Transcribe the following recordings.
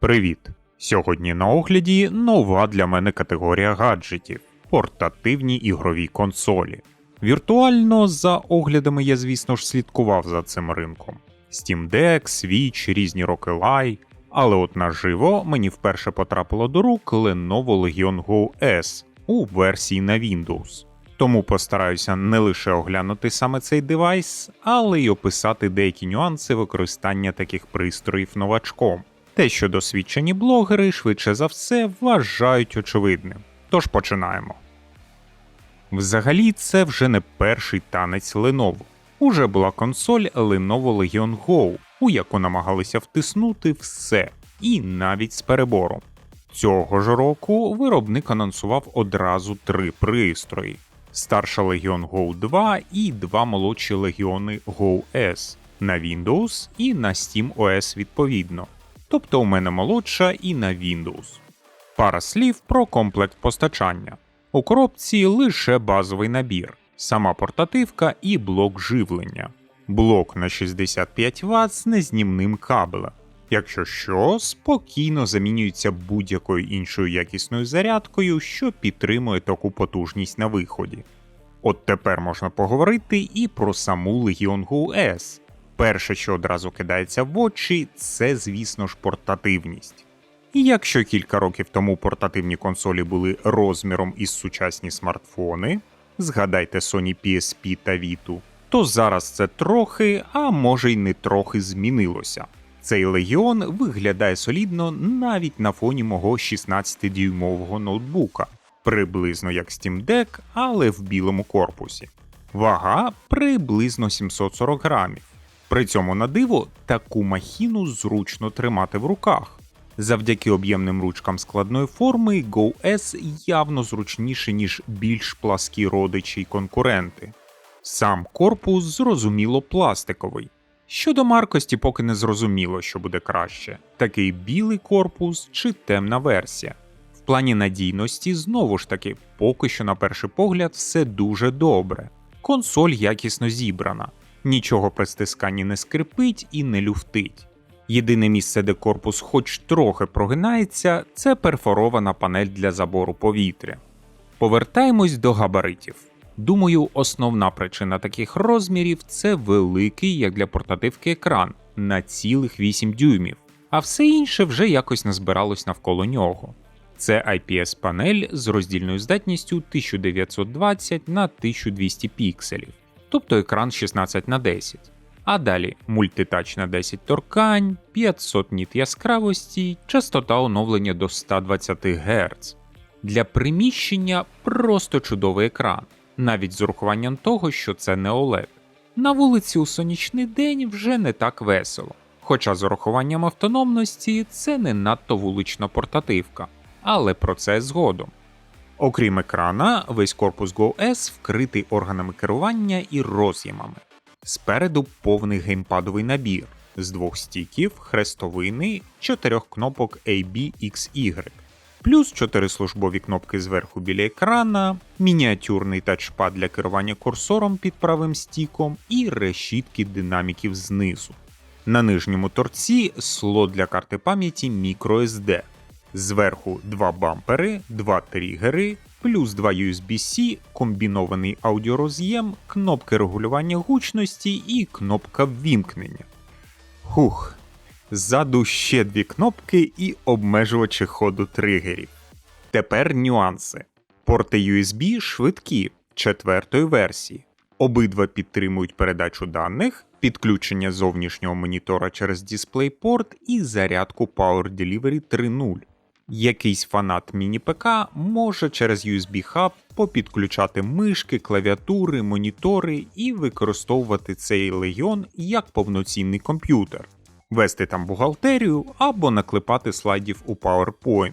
Привіт! Сьогодні на огляді нова для мене категорія гаджетів портативні ігрові консолі. Віртуально за оглядами я, звісно ж, слідкував за цим ринком: Steam Deck, Switch, різні роки Але от наживо мені вперше потрапило до рук Lenovo Legion Go S у версії на Windows. Тому постараюся не лише оглянути саме цей девайс, але й описати деякі нюанси використання таких пристроїв новачком. Те, що досвідчені блогери швидше за все вважають очевидним. Тож починаємо. Взагалі, це вже не перший танець Lenovo. Уже була консоль Lenovo Legion Go, у яку намагалися втиснути все, і навіть з перебором. Цього ж року виробник анонсував одразу три пристрої: старша Legion Go 2 і два молодші легіони Go S на Windows і на Steam OS відповідно. Тобто у мене молодша і на Windows. Пара слів про комплект постачання. У коробці лише базовий набір, сама портативка і блок живлення. Блок на 65 Вт з незнімним кабелем. Якщо що, спокійно замінюється будь-якою іншою якісною зарядкою, що підтримує таку потужність на виході. От тепер можна поговорити і про саму Legion Go S. Перше, що одразу кидається в очі, це, звісно ж, портативність. І якщо кілька років тому портативні консолі були розміром із сучасні смартфони, згадайте Sony PSP та Vita, то зараз це трохи, а може й не трохи змінилося. Цей легіон виглядає солідно навіть на фоні мого 16-дюймового ноутбука, приблизно як Steam Deck, але в білому корпусі. Вага приблизно 740 грамів. При цьому на диво таку махіну зручно тримати в руках. Завдяки об'ємним ручкам складної форми Go S явно зручніше, ніж більш пласкі родичі й конкуренти. Сам корпус зрозуміло пластиковий. Щодо маркості, поки не зрозуміло, що буде краще: такий білий корпус чи темна версія. В плані надійності, знову ж таки, поки що на перший погляд все дуже добре. Консоль якісно зібрана, нічого при стисканні не скрипить і не люфтить. Єдине місце, де корпус хоч трохи прогинається, це перфорована панель для забору повітря. Повертаємось до габаритів. Думаю, основна причина таких розмірів це великий, як для портативки екран на цілих 8 дюймів, а все інше вже якось назбиралось навколо нього. Це IPS панель з роздільною здатністю 1920 на 1200 пікселів, тобто екран 16 на 10. А далі мультитач на 10 торкань, 500 ніт яскравості, частота оновлення до 120 Гц. Для приміщення просто чудовий екран, навіть з урахуванням того, що це не OLED. На вулиці у сонячний день вже не так весело, хоча з урахуванням автономності це не надто вулична портативка, але про це згодом. Окрім екрана, весь корпус Go S вкритий органами керування і роз'ємами. Спереду повний геймпадовий набір з двох стіків, хрестовини, чотирьох кнопок A, B, X, Y, плюс чотири службові кнопки зверху біля екрана, мініатюрний тачпад для керування курсором під правим стіком і решітки динаміків знизу. На нижньому торці слот для карти пам'яті microSD. Зверху два бампери, два тригери, плюс 2 USB-C, комбінований аудіороз'єм, кнопки регулювання гучності і кнопка ввімкнення. Хух. Ззаду ще дві кнопки і обмежувачі ходу тригерів. Тепер нюанси. Порти USB швидкі четвертої версії. Обидва підтримують передачу даних, підключення зовнішнього монітора через DisplayPort і зарядку Power Delivery 3.0. Якийсь фанат міні-ПК може через USB-хаб попідключати мишки, клавіатури, монітори і використовувати цей легіон як повноцінний комп'ютер, вести там бухгалтерію або наклепати слайдів у PowerPoint.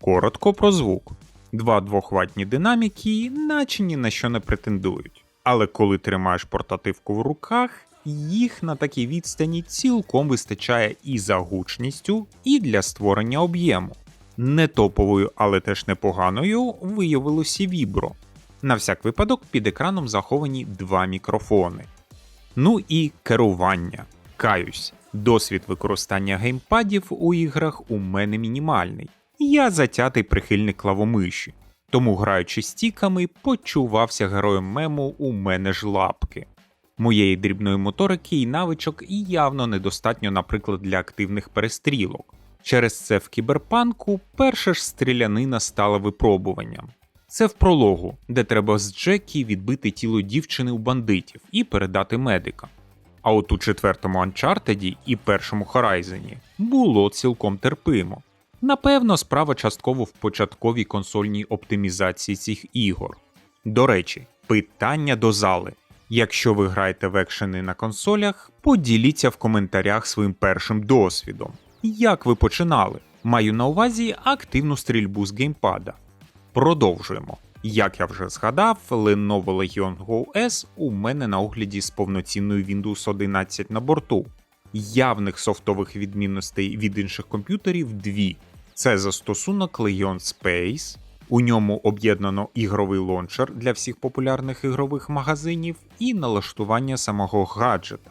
Коротко про звук. Два двохватні динаміки, наче ні на що не претендують. Але коли тримаєш портативку в руках, їх на такій відстані цілком вистачає і за гучністю, і для створення об'єму. Не топовою, але теж непоганою виявилося Vibro. На всяк випадок під екраном заховані два мікрофони. Ну і керування. Каюсь. Досвід використання геймпадів у іграх у мене мінімальний. Я затятий прихильник клавомиші, тому граючи стіками, почувався героєм мему у мене ж лапки. Моєї дрібної моторики і навичок явно недостатньо, наприклад, для активних перестрілок. Через це в кіберпанку перша ж стрілянина стала випробуванням. Це в прологу, де треба з Джекі відбити тіло дівчини у бандитів і передати медика. А от у четвертому Uncharted і першому Horizon було цілком терпимо. Напевно, справа частково в початковій консольній оптимізації цих ігор. До речі, питання до зали. Якщо ви граєте в екшени на консолях, поділіться в коментарях своїм першим досвідом. Як ви починали? Маю на увазі активну стрільбу з геймпада. Продовжуємо. Як я вже згадав, Lenovo Legion Go S у мене на огляді з повноцінною Windows 11 на борту. Явних софтових відмінностей від інших комп'ютерів дві: це застосунок Legion Space, у ньому об'єднано ігровий лончер для всіх популярних ігрових магазинів і налаштування самого гаджета.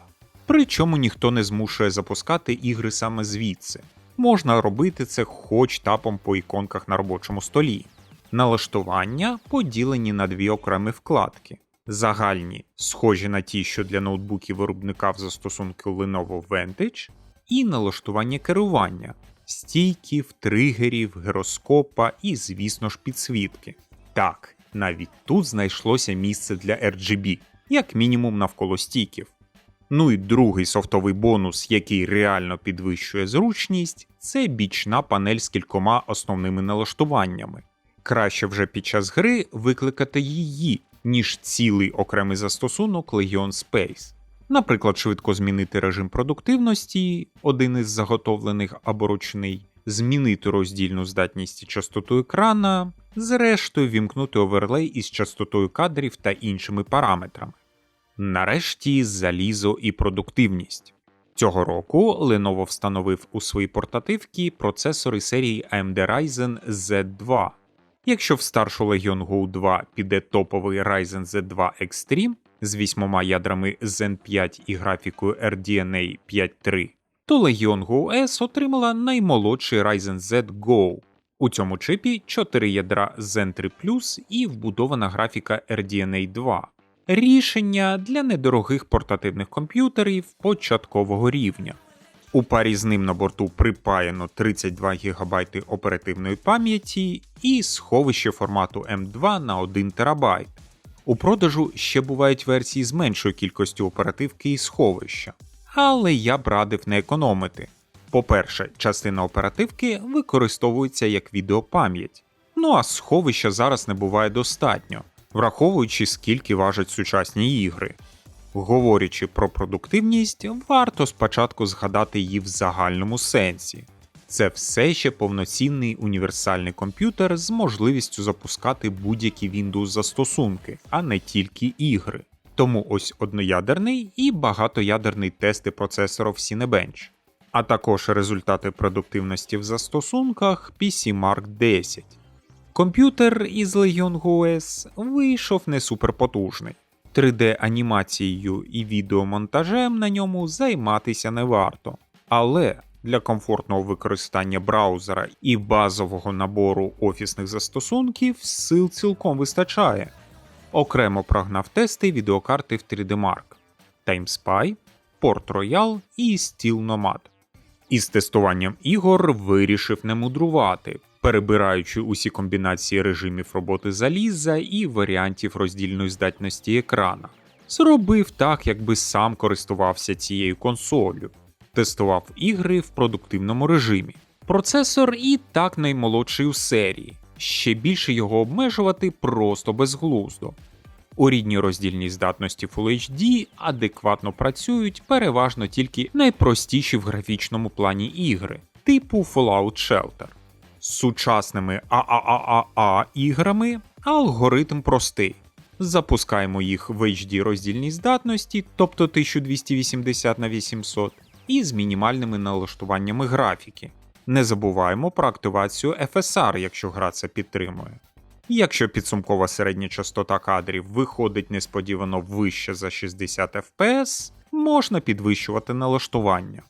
Причому ніхто не змушує запускати ігри саме звідси. Можна робити це хоч тапом по іконках на робочому столі. Налаштування поділені на дві окремі вкладки. Загальні, схожі на ті, що для ноутбуків виробника в застосунку Lenovo Vantage, і налаштування керування, стійків, тригерів, гіроскопа і, звісно ж, підсвітки. Так, навіть тут знайшлося місце для RGB, як мінімум навколо стійків. Ну і другий софтовий бонус, який реально підвищує зручність, це бічна панель з кількома основними налаштуваннями. Краще вже під час гри викликати її, ніж цілий окремий застосунок Legion Space. Наприклад, швидко змінити режим продуктивності, один із заготовлених або ручний, змінити роздільну здатність і частоту екрана, зрештою вімкнути оверлей із частотою кадрів та іншими параметрами. Нарешті залізо і продуктивність. Цього року Lenovo встановив у свої портативки процесори серії AMD Ryzen Z2. Якщо в старшу Legion Go 2 піде топовий Ryzen Z2 Extreme з вісьмома ядрами Zen 5 і графікою RDNA 5.3, то Legion Go S отримала наймолодший Ryzen Z Go. У цьому чипі 4 ядра Zen 3 і вбудована графіка RDNA 2. Рішення для недорогих портативних комп'ютерів початкового рівня. У парі з ним на борту припаяно 32 ГБ оперативної пам'яті і сховище формату M2 на 1 ТБ. У продажу ще бувають версії з меншою кількістю оперативки і сховища, але я б радив не економити. По-перше, частина оперативки використовується як відеопам'ять, ну а сховища зараз не буває достатньо, враховуючи скільки важать сучасні ігри. Говорячи про продуктивність, варто спочатку згадати її в загальному сенсі. Це все ще повноцінний універсальний комп'ютер з можливістю запускати будь-які Windows застосунки, а не тільки ігри. Тому ось одноядерний і багатоядерний тести процесорів Cinebench, а також результати продуктивності в застосунках PCMark 10. Комп'ютер із Legion GOS вийшов не суперпотужний. 3D-анімацією і відеомонтажем на ньому займатися не варто. Але для комфортного використання браузера і базового набору офісних застосунків сил цілком вистачає. Окремо прогнав тести відеокарти в 3D Mark, TimeSpy, Port Royal і Steel Nomad. Із тестуванням ігор вирішив не мудрувати, перебираючи усі комбінації режимів роботи заліза і варіантів роздільної здатності екрана. Зробив так, якби сам користувався цією консолью, тестував ігри в продуктивному режимі. Процесор і так наймолодший у серії, ще більше його обмежувати просто безглуздо. У рідній роздільній здатності Full HD адекватно працюють переважно тільки найпростіші в графічному плані ігри, типу Fallout Shelter. Сучасними АААА іграми алгоритм простий. Запускаємо їх в HD роздільній здатності, тобто 1280 на 800, і з мінімальними налаштуваннями графіки. Не забуваємо про активацію FSR, якщо гра це підтримує. Якщо підсумкова середня частота кадрів виходить несподівано вище за 60 FPS, можна підвищувати налаштування.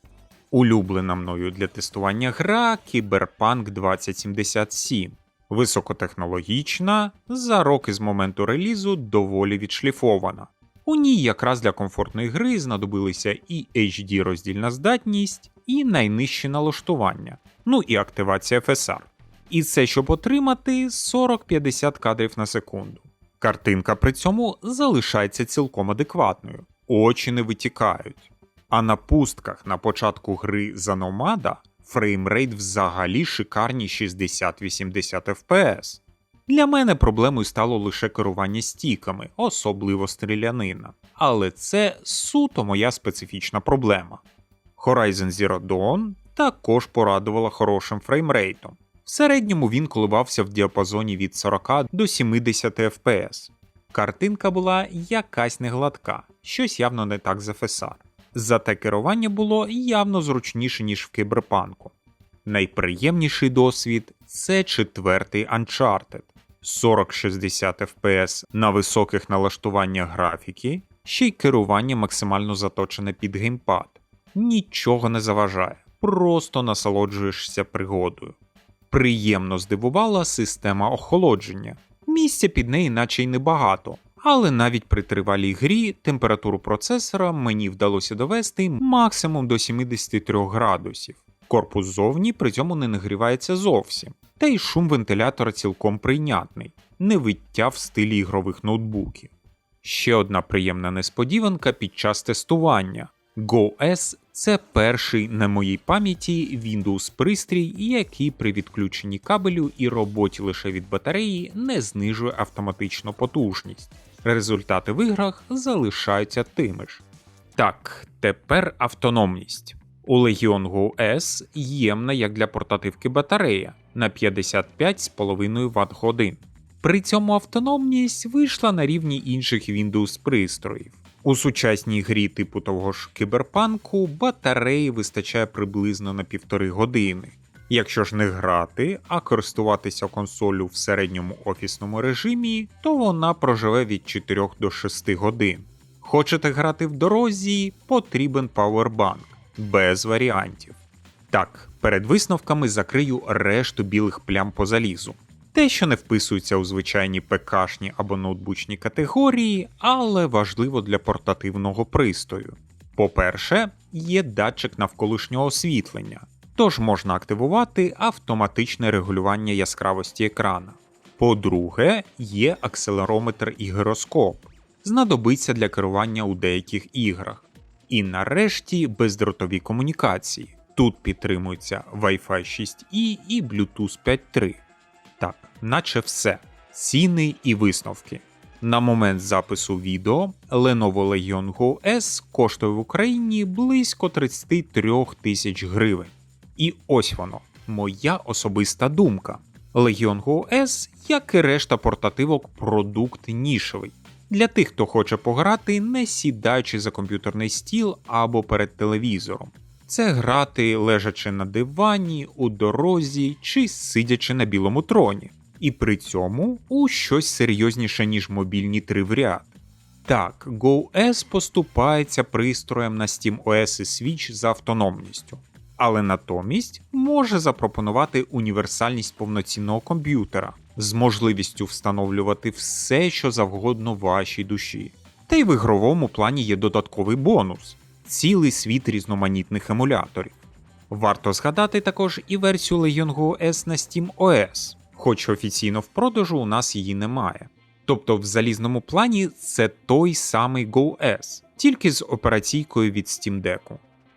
Улюблена мною для тестування гра Cyberpunk 2077. Високотехнологічна, за роки з моменту релізу доволі відшліфована. У ній якраз для комфортної гри знадобилися і HD роздільна здатність, і найнижчі налаштування, ну і активація FSR. І це щоб отримати 40-50 кадрів на секунду. Картинка при цьому залишається цілком адекватною, очі не витікають. А на пустках на початку гри за Номада фреймрейт взагалі шикарні 60-80 FPS. Для мене проблемою стало лише керування стіками, особливо стрілянина. Але це суто моя специфічна проблема. Horizon Zero Dawn також порадувала хорошим фреймрейтом. В середньому він коливався в діапазоні від 40 до 70 FPS. Картинка була якась негладка, щось явно не так з FSR. Зате керування було явно зручніше, ніж в кіберпанку. Найприємніший досвід це четвертий Uncharted. 40-60 FPS на високих налаштуваннях графіки, ще й керування максимально заточене під геймпад. Нічого не заважає, просто насолоджуєшся пригодою. Приємно здивувала система охолодження. Місця під неї наче й небагато, але навіть при тривалій грі температуру процесора мені вдалося довести максимум до 73 градусів. Корпус зовні при цьому не нагрівається зовсім, та й шум вентилятора цілком прийнятний, не виття в стилі ігрових ноутбуків. Ще одна приємна несподіванка під час тестування. GoS це перший на моїй пам'яті Windows пристрій, який при відключенні кабелю і роботі лише від батареї не знижує автоматично потужність. Результати в іграх залишаються тими ж. Так, тепер автономність. У Legion Go S ємна як для портативки батарея на 55,5 Вт годин. При цьому автономність вийшла на рівні інших Windows пристроїв. У сучасній грі типу того ж кіберпанку батареї вистачає приблизно на півтори години. Якщо ж не грати, а користуватися консолю в середньому офісному режимі, то вона проживе від 4 до 6 годин. Хочете грати в дорозі, потрібен павербанк, без варіантів. Так, перед висновками закрию решту білих плям по залізу. Те, що не вписується у звичайні ПКшні або ноутбучні категорії, але важливо для портативного пристрою. По-перше, є датчик навколишнього освітлення, тож можна активувати автоматичне регулювання яскравості екрана. По-друге, є акселерометр і гіроскоп, знадобиться для керування у деяких іграх. І нарешті бездротові комунікації. Тут підтримуються Wi-Fi 6E і Bluetooth 5.3. Так, наче все. Ціни і висновки. На момент запису відео Lenovo Legion Go S коштує в Україні близько 33 тисяч гривень. І ось воно, моя особиста думка. Legion Go S, як і решта портативок, продукт нішевий. Для тих, хто хоче пограти, не сідаючи за комп'ютерний стіл або перед телевізором. Це грати лежачи на дивані, у дорозі чи сидячи на білому троні. І при цьому у щось серйозніше, ніж мобільні три в ряд. Так, GoS поступається пристроєм на SteamOS і Switch за автономністю, але натомість може запропонувати універсальність повноцінного комп'ютера з можливістю встановлювати все, що завгодно вашій душі. Та й в ігровому плані є додатковий бонус цілий світ різноманітних емуляторів. Варто згадати також і версію Legion Go S на SteamOS, хоч офіційно в продажу у нас її немає. Тобто в залізному плані це той самий Go S, тільки з операційкою від Steam Deck.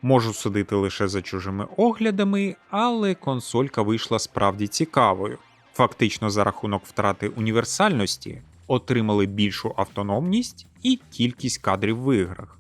Можу судити лише за чужими оглядами, але консолька вийшла справді цікавою. Фактично за рахунок втрати універсальності отримали більшу автономність і кількість кадрів в іграх.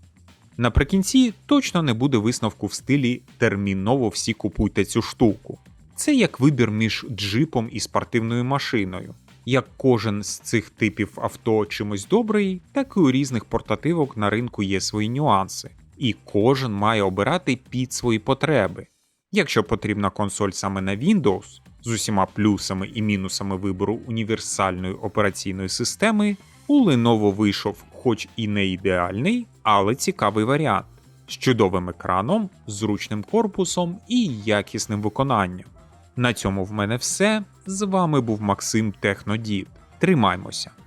Наприкінці точно не буде висновку в стилі терміново всі купуйте цю штуку. Це як вибір між джипом і спортивною машиною. Як кожен з цих типів авто чимось добрий, так і у різних портативок на ринку є свої нюанси, і кожен має обирати під свої потреби. Якщо потрібна консоль саме на Windows з усіма плюсами і мінусами вибору універсальної операційної системи, у Lenovo вийшов хоч і не ідеальний, але цікавий варіант. з чудовим екраном, зручним корпусом і якісним виконанням. На цьому в мене все. З вами був Максим Технодід. Тримаймося!